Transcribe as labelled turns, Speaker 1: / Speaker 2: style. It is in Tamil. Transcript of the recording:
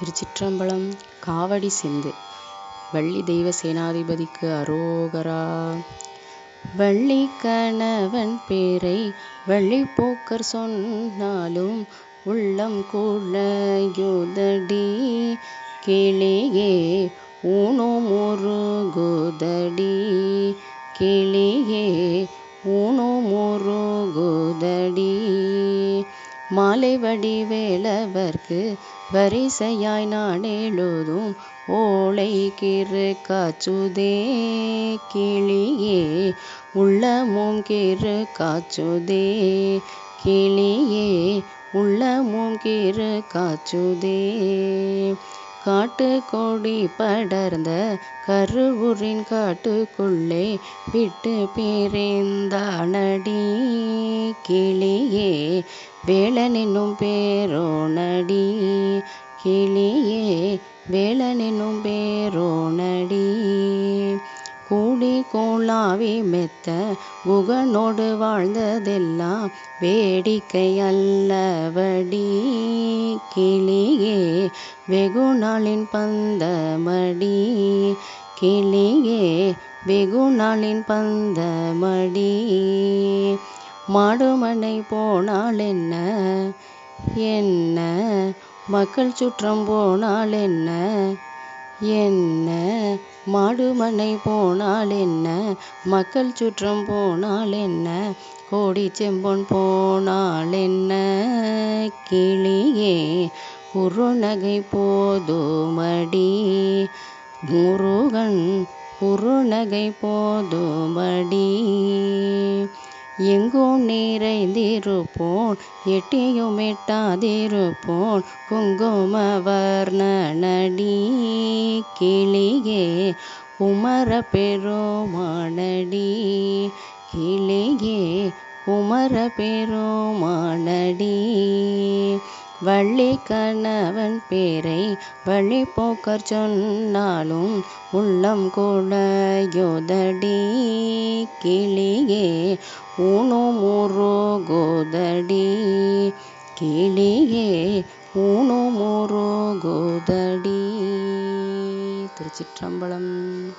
Speaker 1: திருச்சிற்றம்பலம் காவடி சிந்து. வள்ளி தெய்வ சேனாதிபதிக்கு அரோகரா. வள்ளி கணவன் பேரை வள்ளி போக்கர் சொன்னாலும் உள்ளம் குழையுதடி. கிளியே ஊனும் முருகுதடி கிளியே ஊனும் முருகுதடி மாலை வடிவேலவர்க்கு வரிசையாய் நான் எழுதும் ஓலை கிறு காச்சுதே கிளியே உள்ளமும் கிறு காச்சுதே கிளியே உள்ளமும் கிறு காச்சுதே காட்டு கொடி படர்ந்த கருவூரின் காட்டுக்குள்ளே விட்டு பிரிந்தானடி கிளியே வேலனென்னும் பேரோனடி கிளியே வேலனென்னும் பேரோனடி கூடி கோளாவி மெத்த குகனோடு வாழ்ந்ததெல்லாம் வேடிக்கை அல்லவடி. கிளியே வெகுநாளின் பந்தமடி. கிளியே வெகுநாளின் பந்தமடி. மாடுமனை போனால் என்ன? என்ன மக்கள் சுற்றம் போனால் என்ன? என்ன மாடுமனை போனால் என்ன மக்கள் சுற்றம் போனால் என்ன கோடி செம்பொன் போனால் என்ன கிளியே குறுநகை போதுமடி. முருகன் குறுநகை போதுமடி. எங்கும் நிறைந்திருப்போன் எட்டியும் எட்டாதிருப்போன். குங்கும வர்ணனடி கிளியே குமர பெருமானடி கிளியே குமர பெருமானடி வள்ளி கணவன் பேரை வழி போக்கர் சொன்னாலும் உள்ளம் குழையுதடி கிளியே. ஊனும் முருகுதடி கிளியே. ஊனும் முருகுதடி திருச்சிற்றம்பலம்.